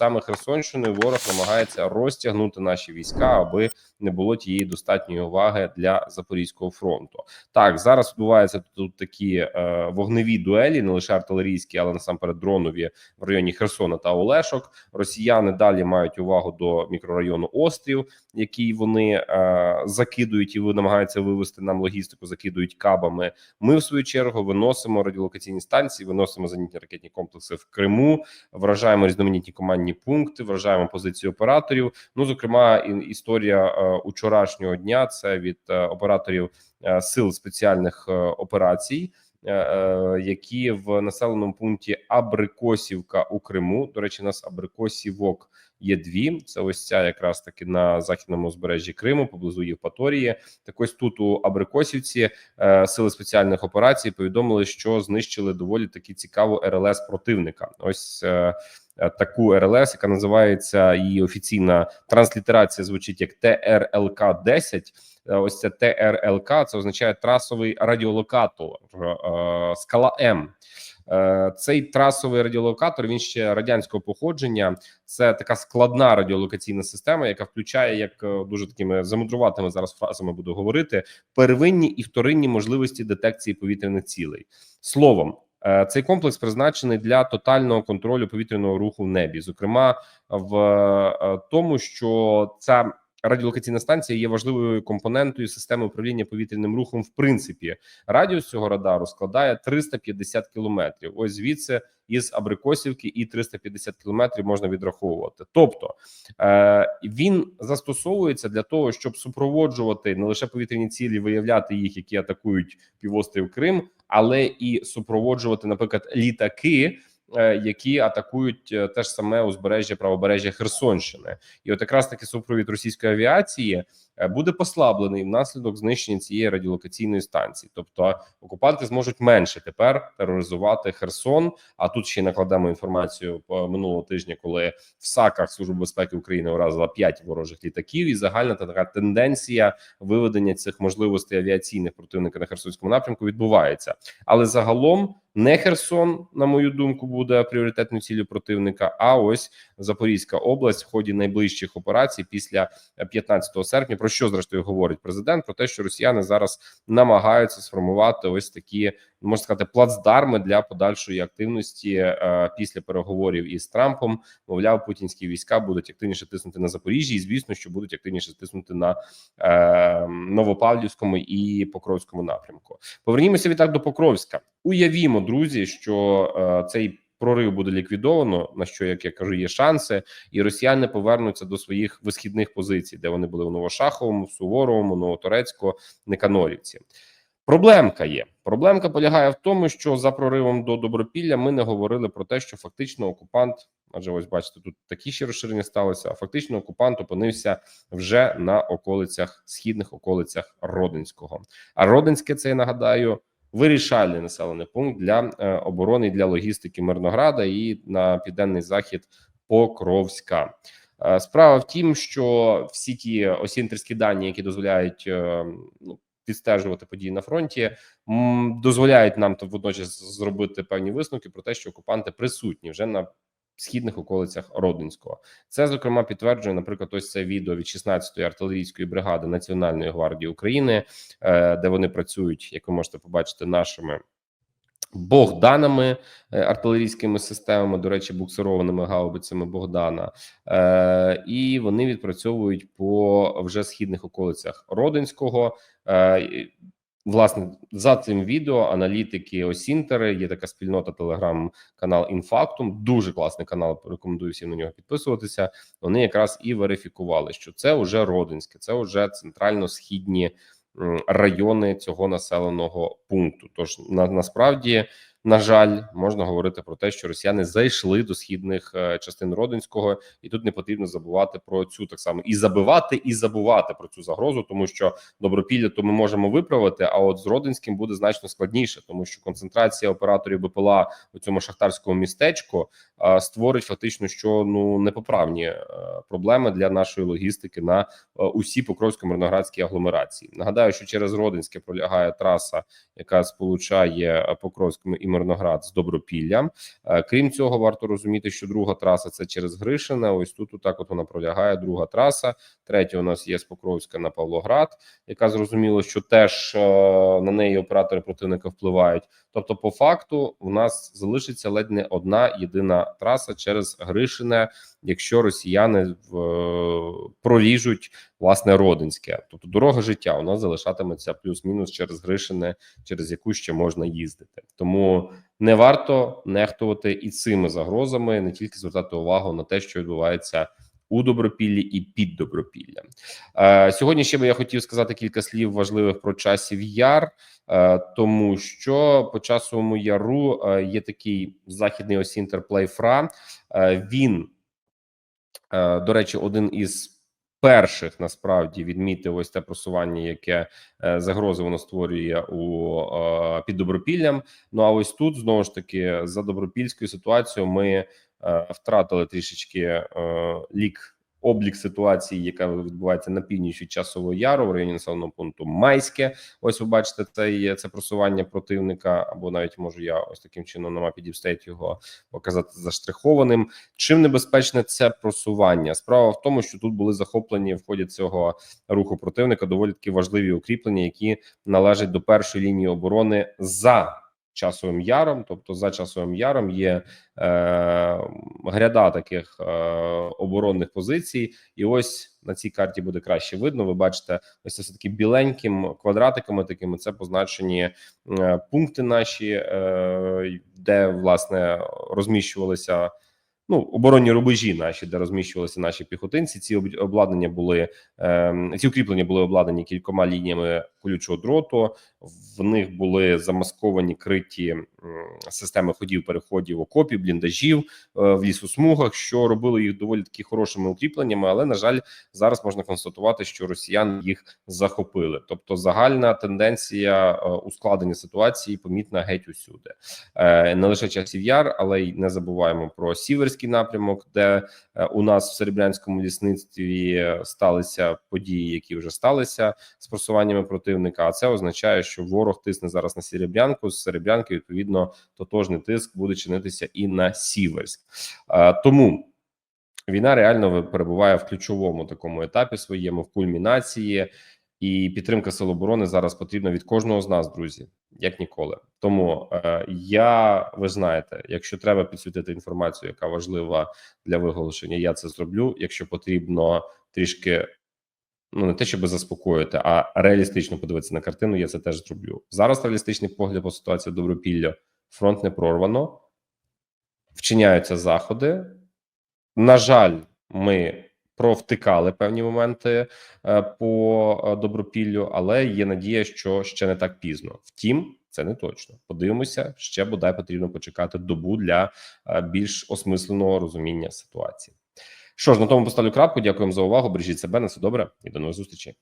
саме Херсонщиною ворог намагається розтягнути наші війська, аби не було тієї достатньої уваги для запорізького фронту. Так зараз відбуваються тут такі е, вогневі дуелі, не лише артилерійські, але насамперед дронові в районі Херсона та Олешок. Росіяни далі мають увагу до мікрорайону Острів, який вони е, закидують і намагаються вивести нам логістику, закидують кабами. Ми в свою чергу виносимо радіолокаційні станції, виносимо зенітні ракетні комплекси в Криму, вражаємо різноманітні командні пункти, вражаємо позиції операторів. Ну зокрема, історія е, учорашнього дня це від е, операторів е, сил спеціальних операцій. Які в населеному пункті Абрикосівка у Криму. До речі, нас Абрикосівок є дві. Це ось ця якраз таки на західному узбережжі Криму, поблизу Євпаторії. Так ось тут у Абрикосівці е, сили спеціальних операцій повідомили, що знищили доволі таки цікаву РЛС противника. Ось е, е, таку РЛС, яка називається її офіційна транслітерація, звучить як ТРЛК 10 Е, Ось це ТРЛК, це означає трасовий радіолокатор е, скала М. Е, Цей трасовий радіолокатор він ще радянського походження. Це така складна радіолокаційна система, яка включає як е, дуже такими замудруватими зараз фразами буду говорити первинні і вторинні можливості детекції повітряних цілей. Словом, е, цей комплекс призначений для тотального контролю повітряного руху в небі, зокрема в тому, що ця радіолокаційна станція є важливою компонентою системи управління повітряним рухом. В принципі, радіус цього радару складає 350 кілометрів. Ось звідси із Абрикосівки і 350 кілометрів можна відраховувати. Тобто е, він застосовується для того, щоб супроводжувати не лише повітряні цілі, виявляти їх, які атакують півострів Крим, але і супроводжувати, наприклад, літаки. Е, Які атакують е, те ж саме узбережжя правобережжя Херсонщини, і от якраз таки супровід російської авіації е, буде послаблений внаслідок знищення цієї радіолокаційної станції. Тобто окупанти зможуть менше тепер тероризувати Херсон. А тут ще накладемо інформацію по минулого тижня, коли в САКах Служба безпеки України уразила 5 ворожих літаків, і загальна та така тенденція виведення цих можливостей авіаційних противника на Херсонському напрямку відбувається. Але загалом не Херсон, на мою думку, буде пріоритетною ціллю противника. А ось Запорізька область в ході найближчих операцій після 15 серпня. Про що зрештою говорить президент? Про те, що росіяни зараз намагаються сформувати ось такі можна сказати плацдарми для подальшої активності е, після переговорів із Трампом. Мовляв, путінські війська будуть активніше тиснути на Запоріжжі, і звісно, що будуть активніше тиснути на е, Новопавлівському і Покровському напрямку. Повернімося відтак до Покровська. Уявімо, друзі, що е, цей прорив буде ліквідовано. На що як я кажу, є шанси, і росіяни повернуться до своїх висхідних позицій, де вони були в Новошаховому, в Суворовому, Новоторецьку, Неканорівці. Проблемка є. Проблемка полягає в тому, що за проривом до Добропілля ми не говорили про те, що фактично окупант, адже ось бачите, тут такі ще розширення сталося. А фактично окупант опинився вже на околицях східних околицях Родинського. А Родинське це я нагадаю. Вирішальний населений пункт для е, оборони для логістики Мирнограда і на південний захід Покровська. Е, Справа в тім, що всі ті осінтерські дані, які дозволяють е, ну, відстежувати події на фронті, дозволяють нам то водночас зробити певні висновки про те, що окупанти присутні вже на східних околицях Родинського. Це зокрема підтверджує, наприклад, ось це відео від 16-ї артилерійської бригади Національної гвардії України, е, де вони працюють, як ви можете побачити, нашими. Богданами е, артилерійськими системами, до речі, буксированими гаубицями Богдана, е, і вони відпрацьовують по вже східних околицях Родинського. Е, Власне, за цим відео аналітики Осінтери є така спільнота телеграм-канал Інфактум. Дуже класний канал. Рекомендую всім на нього підписуватися. Вони якраз і верифікували, що це вже Родинське, це вже центрально-східні райони цього населеного пункту. Тож на насправді, на жаль, можна говорити про те, що росіяни зайшли до східних е, частин Родинського, і тут не потрібно забувати про цю так само і забивати, і забувати про цю загрозу, тому що добропілля то ми можемо виправити. А от з Родинським буде значно складніше, тому що концентрація операторів БПЛА у цьому шахтарському містечку е, створить фактично, що ну непоправні е, проблеми для нашої логістики на усі покровсько-мирноградські агломерації. Нагадаю, що через Родинське пролягає траса, яка сполучає Покровському і Мирноград з Добропіллям. Е, Крім цього, варто розуміти, що друга траса це через Гришине. Ось тут так от вона пролягає. Друга траса. Третя у нас є з Покровська на Павлоград, яка зрозуміло, що теж е, на неї оператори противника впливають. Тобто, по факту, у нас залишиться ледь не одна єдина траса через Гришине, якщо росіяни проріжуть власне родинське. Тобто дорога життя у нас залишатиметься плюс-мінус через Гришине, через яку ще можна їздити. Тому не варто нехтувати і цими загрозами, не тільки звертати увагу на те, що відбувається. У добропіллі і під добропіллям е, сьогодні. Ще би я хотів сказати кілька слів важливих про часів яр, е, тому що по часовому яру е, є такий західний осінтер Плейфра. Е, він, до речі, один із перших насправді відмітив ось те просування, яке е, загрози воно створює у е, під добропіллям. Ну а ось тут знову ж таки за добропільською ситуацією ми е, втратили трішечки е, лік. Облік ситуації, яка відбувається на північ часового яру в районі населеного пункту Майське. Ось ви бачите, це є це просування противника, або навіть можу я ось таким чином на мапі Діпстейт його показати заштрихованим. Чим небезпечне це просування? Справа в тому, що тут були захоплені в ході цього руху противника доволі таки важливі укріплення, які належать до першої лінії оборони за часовим яром. Тобто, за часовим яром є е, гряда таких е, оборонних позицій, і ось на цій карті буде краще видно. Ви бачите, ось це все таки біленьким квадратиками. Такими це позначені е, пункти наші, е, де власне розміщувалися. Ну, оборонні рубежі наші, де розміщувалися наші піхотинці. Ці обладнання були е, ці укріплення були обладнані кількома лініями колючого дроту. В них були замасковані криті системи ходів, переходів, окопів, бліндажів е, в лісосмугах, що робило їх доволі таки хорошими укріпленнями. Але на жаль, зараз можна констатувати, що росіяни їх захопили. Тобто, загальна тенденція е, ускладнення ситуації помітна геть усюди. Е, не лише часів яр, але й не забуваємо про сіверський напрямок, де е, у нас в серебрянському лісництві е, сталися події, які вже сталися з просуваннями противника. А це означає, що ворог тисне зараз на серебрянку. З серебрянки відповідно тотожний тиск буде чинитися і на сіверськ. Е, Тому війна реально перебуває в ключовому такому етапі своєму в кульмінації. І підтримка сил оборони зараз потрібна від кожного з нас, друзі, як ніколи. Тому е, я ви знаєте, якщо треба підсвітити інформацію, яка важлива для виголошення, я це зроблю. Якщо потрібно трішки ну не те, щоб заспокоїти, а реалістично подивитися на картину, я це теж зроблю. Зараз реалістичний погляд по ситуації Добропілля. Фронт не прорвано, вчиняються заходи. На жаль, ми провтикали певні моменти е, по е, добропіллю, але є надія, що ще не так пізно. Втім, це не точно. Подивимося, ще бодай потрібно почекати добу для е, більш осмисленого розуміння ситуації. Що ж, на тому поставлю крапку. Дякуємо за увагу. Бережіть себе на все добре і до нових зустрічей.